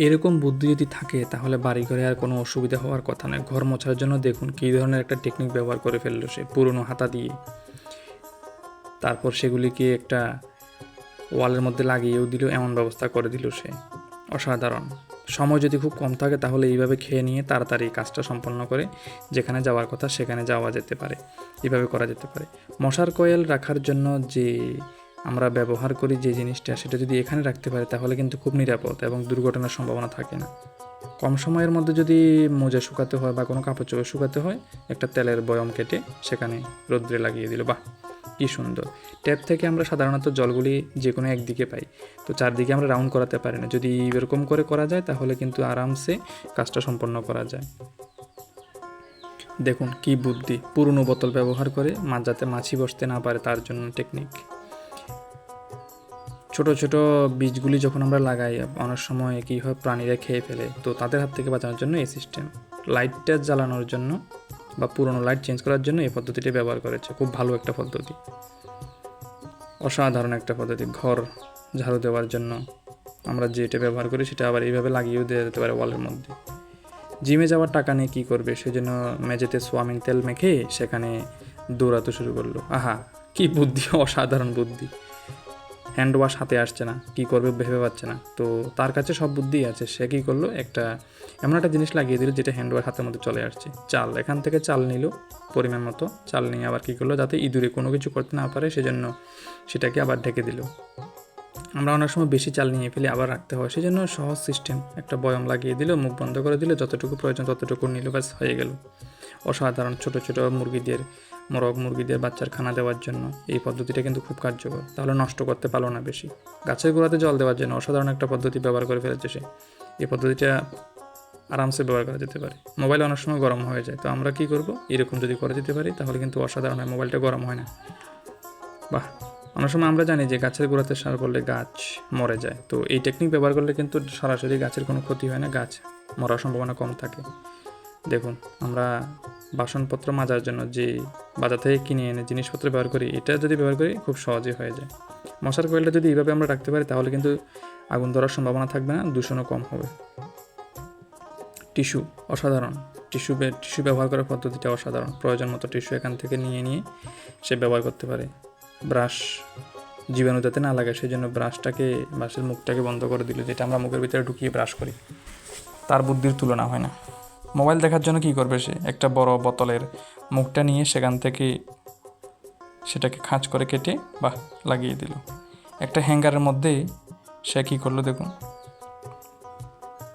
এরকম বুদ্ধি যদি থাকে, তাহলে বাড়ি ঘরে আর কোনো অসুবিধা হওয়ার কথা নয়। ঘর মোছার জন্য দেখুন কী ধরনের একটা টেকনিক ব্যবহার করে ফেলল সে, পুরনো হাতা দিয়ে। তারপর সেগুলিকে একটা ওয়ালের মধ্যে লাগিয়েও দিল, এমন ব্যবস্থা করে দিল সে। অসাধারণ। সময় যদি খুব কম থাকে, তাহলে এইভাবে খেয়ে নিয়ে তাড়াতাড়ি কাজটা সম্পন্ন করে যেখানে যাওয়ার কথা সেখানে যাওয়া যেতে পারে। এইভাবে করা যেতে পারে। মশার কয়েল রাখার জন্য যে আমরা ব্যবহার করি যে জিনিসটা, সেটা যদি এখানে রাখতে পারি তাহলে কিন্তু খুব নিরাপদ এবং দুর্ঘটনার সম্ভাবনা থাকে না। কম সময়ের মধ্যে যদি মোজা শুকাতে হয় বা কোনো কাপড় চোপড় শুকাতে হয়, একটা তেলের বয়ম কেটে সেখানে রোদ্রে লাগিয়ে দিল। বাহ, কি সুন্দর। ট্যাপ থেকে আমরা সাধারণত জলগুলি যে কোনো একদিকে পাই। তো চারদিকে আমরা রাউন্ড করাতে পারি না। যদি এরকম করে করা যায় তাহলে কিন্তু আরামসে কাজটা সম্পন্ন করা যায়। দেখুন কি বুদ্ধি। পুরনো বোতল ব্যবহার করে মাছ যাতে মাছি বসতে না পারে তার জন্য টেকনিক ছোট ছোট বীজগুলি যখন আমরা লাগাই, অনেক সময় কী হয় প্রাণীরা খেয়ে ফেলে। তো তাদের হাত থেকে বাঁচানোর জন্য এই সিস্টেম লাইটটা জ্বালানোর জন্য বা পুরনো লাইট চেঞ্জ করার জন্য এই পদ্ধতিটি ব্যবহার করেছে। খুব ভালো একটা পদ্ধতি। অসাধারণ একটা পদ্ধতি। ঘর ঝাড়ু দেওয়ার জন্য আমরা যেটা ব্যবহার করি, সেটা আবার এইভাবে লাগিয়েও দেওয়া যেতে পারে ওয়ালের মধ্যে। জিমে যাওয়ার টাকা নিয়ে কী করবে? সেজন্য মেঝেতে সোয়াবিন তেল মেখে সেখানে দৌড়াতে শুরু করল। আহা, কি বুদ্ধি, অসাধারণ বুদ্ধি। হ্যান্ড ওয়াশ হাতে আসছে না, কী করবে ভেবে পাচ্ছে না। তো তার কাছে সব বুদ্ধি আছে, সে কী করল, একটা এমন একটা জিনিস লাগিয়ে দিল যেটা হ্যান্ড ওয়াশ হাতের মধ্যে চলে আসছে। চাল, এখান থেকে চাল নিল পরিমাণ মতো, চাল নিয়ে আবার কী করল, যাতে ইঁদুরে কোনো কিছু করতে না পারে, সেজন্য সেটাকে আবার ঢেকে দিল। আমরা অনেক সময় বেশি চাল নিয়ে ফেলি, আবার রাখতে হয় সেই জন্য সহজ সিস্টেম একটা বয়ম লাগিয়ে দিল, মুখ বন্ধ করে দিলে, যতটুকু প্রয়োজন ততটুকু নিল, ব্যাস, হয়ে গেল। অসাধারণ ছোট ছোট মুরগিদের মোরগ মুরগিদের বাচ্চার খানা দেওয়ার জন্য। এই পদ্ধতিটা কিন্তু খুব কার্যকর। তাহলে নষ্ট করতে পারল না বেশি। গাছের গোড়াতে জল দেওয়ার জন্য অসাধারণ একটা পদ্ধতি ব্যবহার করে ফেলেছে সে। এই পদ্ধতিটা আরামসে ব্যবহার করা যেতে পারে। মোবাইল অনেক সময় গরম হয়ে যায়। তো আমরা কি করব? এরকম যদি করে দিতে পারি, তাহলে কিন্তু অসাধারণ হয়। মোবাইলটা গরম হয় না। বাহ! অনেক সময় আমরা জানি যে গাছের গোড়াতে সার করলে গাছ মরে যায়। তো এই টেকনিক ব্যবহার করলে কিন্তু সরাসরি গাছের কোনো ক্ষতি হয় না। গাছ মরার সম্ভাবনা কম থাকে। দেখুন, আমরা বাসনপত্র মাজার জন্য যে বাজার থেকে কিনে এনে জিনিসপত্র ব্যবহার করি, এটা যদি ব্যবহার করি খুব সহজে হয়ে যায়। মশার কয়েলটা যদি এইভাবে আমরা রাখতে পারি, তাহলে কিন্তু আগুন ধরার সম্ভাবনা থাকবে না, দূষণও কম হবে। টিস্যু অসাধারণ। টিস্যু টিস্যু ব্যবহার করার পদ্ধতিটা অসাধারণ। প্রয়োজন মতো টিস্যু এখান থেকে নিয়ে নিয়ে সে ব্যবহার করতে পারে। ব্রাশ জীবাণু যাতে না লাগে সেই জন্য ব্রাশটাকে, ব্রাশের মুখটাকে বন্ধ করে দিল, যেটা আমরা মুখের ভিতরে ঢুকিয়ে ব্রাশ করি। তার বুদ্ধির তুলনা হয় না। মোবাইল দেখার জন্য কি করবে সে? একটা বড় বোতলের মুখটা নিয়ে সেখান থেকে সেটাকে খাঁচ করে কেটে বা লাগিয়ে দিল। একটা হ্যাঙ্গারের মধ্যে সে কী করল দেখুন।